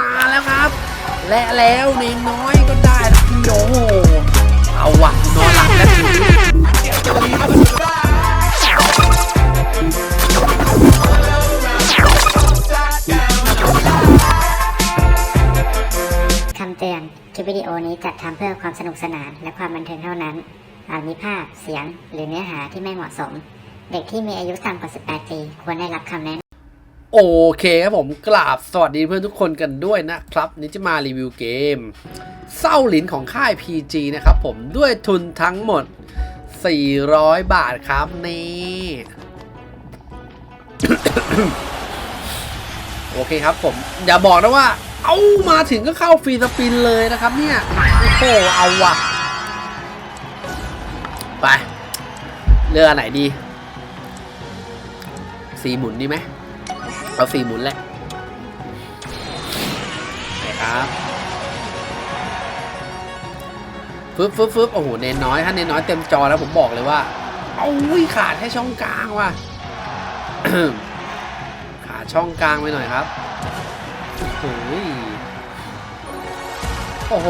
มาแล้วครับ และแล้วเนน้อยก็ได้แล้วพี่โอ้โหเอาวะนอนหลับแล้วทีนี้คำเตือน คลิปวิดีโอนี้จัดทำเพื่อความสนุกสนานและความบันเทิงเท่านั้น อาจมีภาพ เสียง หรือเนื้อหาที่ไม่เหมาะสม เด็กที่มีอายุต่ำกว่า 18 ปี ควรได้รับคำแนะนำ โอเคครับผมกราบสวัสดีเพื่อนทุกคนกันด้วยนะครับ นี่จะมารีวิวเกมเศร้าหลินของค่าย PG นะครับผมด้วยทุนทั้งหมด 400 บาทครับนี่ โอเคครับผม อย่าบอกนะว่า เอามาถึงก็เข้าฟรีสปินเลยนะครับเนี่ย โอ้โหเอาวะไปเลือกไหนดี สีหมุนดีไหม เอาสีหมุนแหละไหนครับฟึบฟึบฟึบโอ้โห เนนน้อย ถ้าเนนน้อยเต็มจอแล้วผมบอกเลยว่า เอาวิขาดแค่ช่องกลางว่ะ ขาดช่องกลางไปหน่อยครับโอ้โหโอ้โห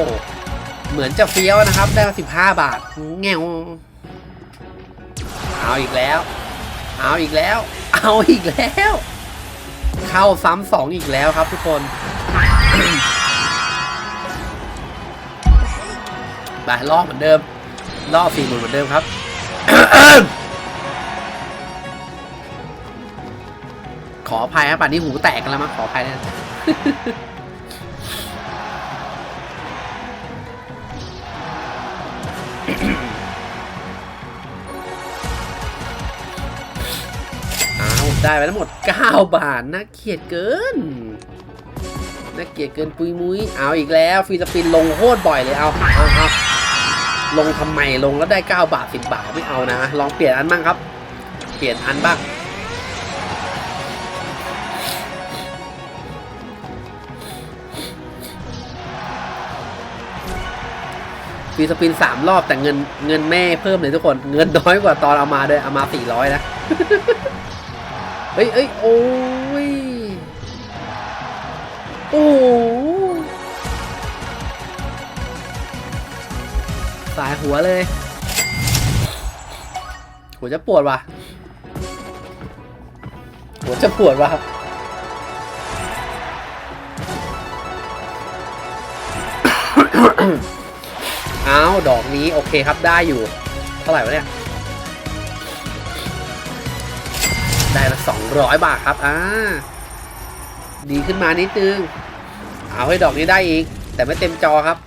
เหมือนจะเฟี้ยวนะครับ ได้มาสิบห้าบาทแง่วเอาอีกแล้ว เอาอีกแล้ว เอาอีกแล้ว เข้าซ้ำสองอีกแล้วครับทุกคนไปลอกเหมือนเดิมลอกสี่หมุนเหมือนเดิมครับขออภัยครับป่านนี้หูแตกกันแล้วมั้งขออภัยนะ ได้ไปทั้งหมด 9 บาทน่าเกลียดเกินน่าเกลียดเกินปุยมุ้ยเอาอีกแล้วฟรีสปินลงโคตรบ่อยเลยเอาเอาเอาลงทำไมลงแล้วได้ 9 บาท 10 บาทไม่เอานะลองเปลี่ยนอันบ้างครับ เปลี่ยนอันบ้างฟรีสปินสามรอบแต่เงินเงินแม่เพิ่มเลยทุกคน เงินน้อยกว่าตอนเอามาด้วยเอามาสี่ร้อยนะ เอ้ยเอ้ยโอ้ย โอ้สายหัวเลย หัวจะปวดว่ะ หัวจะปวดว่ะอ้าว ดอกนี้ โอเคครับได้อยู่ เท่าไหร่วะเนี่ย ได้ละสองร้อยบาทครับ อ่า ดีขึ้นมานิดนึง เอาให้ดอกนี้ได้อีก แต่ไม่เต็มจอครับ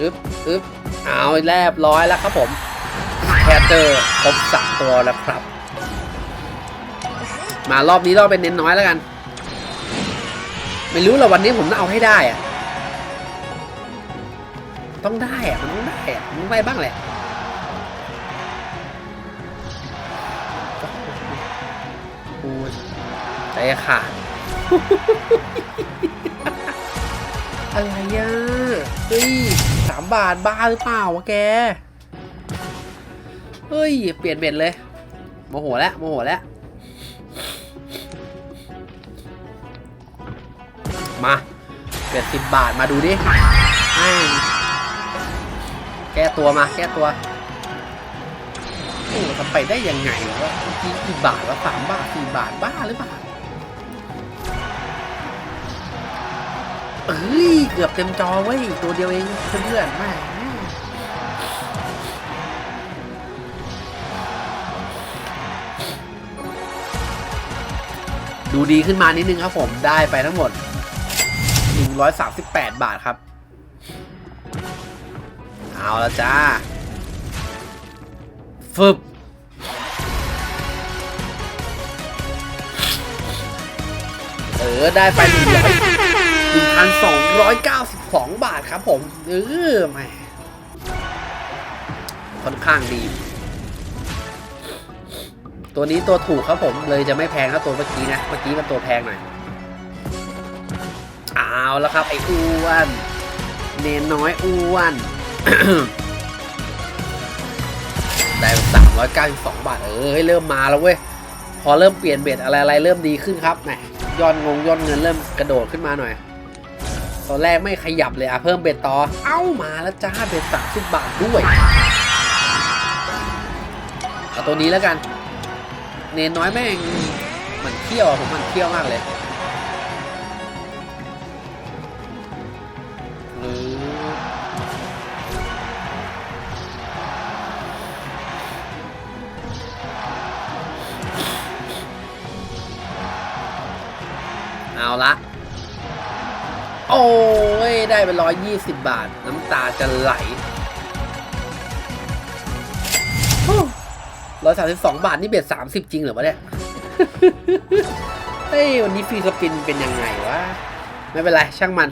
อึ๊บอึ๊บเอาแลบร้อยแล้วครับผมแคเจอร์ครบสามตัวแล้วครับ มารอบนี้รอบเป็นเน้นน้อยแล้วกัน ไม่รู้หรอกวันนี้ผมต้องเอาให้ได้อะต้องได้อะมันต้องได้อะมันต้องได้บ้างแหละโอ้ยใจขาดอะไรอะเฮ้ยสามบาทบ้าหรือเปล่าวะแก เฮ้ย เปลี่ยนเบ็ดเลย โมโหแล้วโมโหแล้ว มาเบ็ดสิบบาทมาดูดิแม่งแก้ตัวมาแก้ตัวโอ้ทำไปได้ยังไงวะกี้กี่บาทวะสามบาทสี่บาทบ้าหรือเปล่าเอ้ยเกือบเต็มจอเว้ยตัวเดียวเองเพื่อนๆแม่งดูดีขึ้นมานิดนึงครับผมได้ไปทั้งหมด 138 บาทครับ เอาละจ้าฟึบเออ ได้ไป100 1,292บสองบาทครับผมเออแหมค่อนข้างดี ตัวนี้ตัวถูกครับผมเลยจะไม่แพงเท่าตัวเมื่อกี้นะ เมื่อกี้มันตัวแพงหน่อย แล้วครับ ไอ้อ้วนเนนน้อยอ้วน ได้สามร้อยเก้าสิบสองบาท เออให้เริ่มมาแล้วเว้ย พอเริ่มเปลี่ยนเบ็ดอะไรอะไรเริ่มดีขึ้นครับแหมยอดงงยอดเงินเริ่มกระโดดขึ้นมาหน่อย ตอนแรกไม่ขยับเลยอะเพิ่มเบ็ดต่อ เอ้ามาแล้วจ้าเบ็ดสามสิบบาทด้วยเอาตัวนี้แล้วกัน เนนน้อยแม่งมันเที่ยวผมมันเที่ยวมากเลย เอาละ โอ้ย ได้ไปร้อยยี่สิบบาท น้ำตาจะไหลร้อยสามสิบสองบาท นี่เบ็ดสามสิบจริงเหรอวะเนี่ย เฮ้ย วันนี้ฟรีสปินเป็นยังไงวะ ไม่เป็นไร ช่างมัน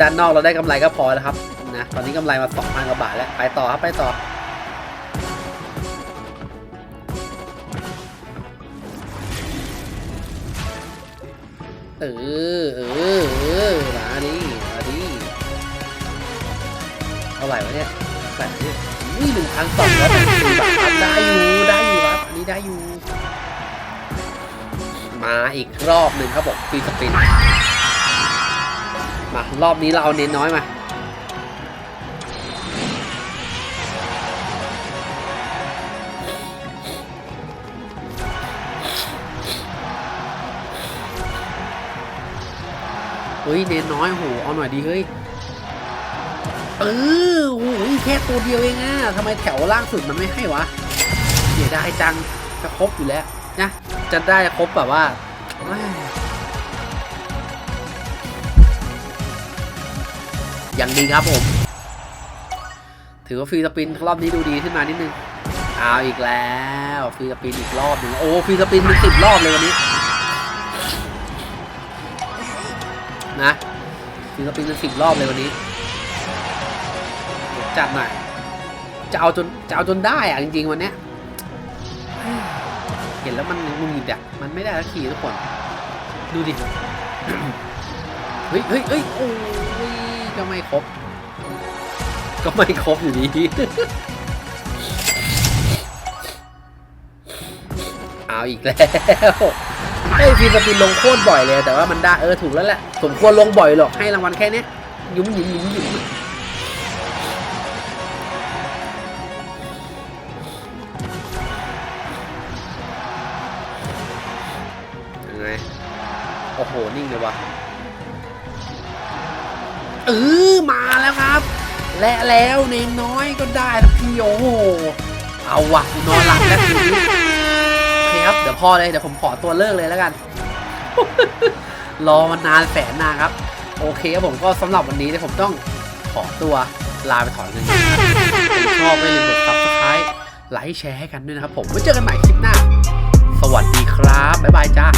ด้านนอกเราได้กำไรก็พอแล้วครับ นะ ตอนนี้กำไรมาสองพันกว่าบาทแล้ว ไปต่อครับ ไปต่อ เออ เออ เออ มาดิมาดิเท่าไหร่วะเนี่ยแปดสิบอุ้ยหนึ่งพันสองร้อยแปดสิบบาทครับได้อยู่ ได้อยู่ครับ อันนี้ได้อยู่ มาอีกรอบหนึ่งครับผมฟรีสปิน มารอบนี้เราเอาเน้นน้อยมา เฮ้ยเน้นน้อยโหเอาหน่อยดีเฮ้ยเออโอ้ยแค่ตัวเดียวเองอะทำไมแถวล่างสุดมันไม่ให้วะเสียดายจังจะครบอยู่แล้วนะจะได้ครบแบบว่าอย่างดีครับผม ถือว่าฟรีสปินรอบนี้ดูดีขึ้นมานิดนึง เอาอีกแล้ว ฟรีสปินอีกรอบหนึ่งโอ้ฟรีสปินเป็นสิบรอบเลยวันนี้ นะฟรีสปินเป็นสิบรอบเลยวันนี้จัดหน่อยจะเอาจนจะเอาจนได้อะจริง ๆ วันเนี้ยเห็นแล้วมันมึงหงิดอะมันไม่ได้สักทีทุกคน ดูดิ เฮ้ยเฮ้ยเฮ้ยโอ้ยก็ไม่ครบ ก็ไม่ครบอยู่ดีเอาอีกแล้ว ไอ้ยฟีสปินลงโคตรบ่อยเลย แต่ว่ามันได้เออถูกแล้วแหละ สมควรลงบ่อยหรอกให้รางวัลแค่เนี้ยยุ่มยิมยุ่มยิมยังไงโอ้โห นิ่งเลยวะเออมาแล้วครับ และแล้วเนมน้อยก็ได้ทักทีโอ้โหเอาวะนอนหลับแล้วคืน ครับ เดี๋ยวพ่อเลย เดี๋ยวผมขอตัวเลิกเลยแล้วกัน รอมานานแสนนานครับ โอเคครับผมก็สำหรับวันนี้เนี่ยผมต้องขอตัวลาไปถอนเงินก่อนครชอบไม่ลืมกดซับสไครต์ไลค์แชร์ให้กันด้วยนะครับผมไว้เจอกันใหม่คลิปหน้า สวัสดีครับ บ๊ายบายจ้า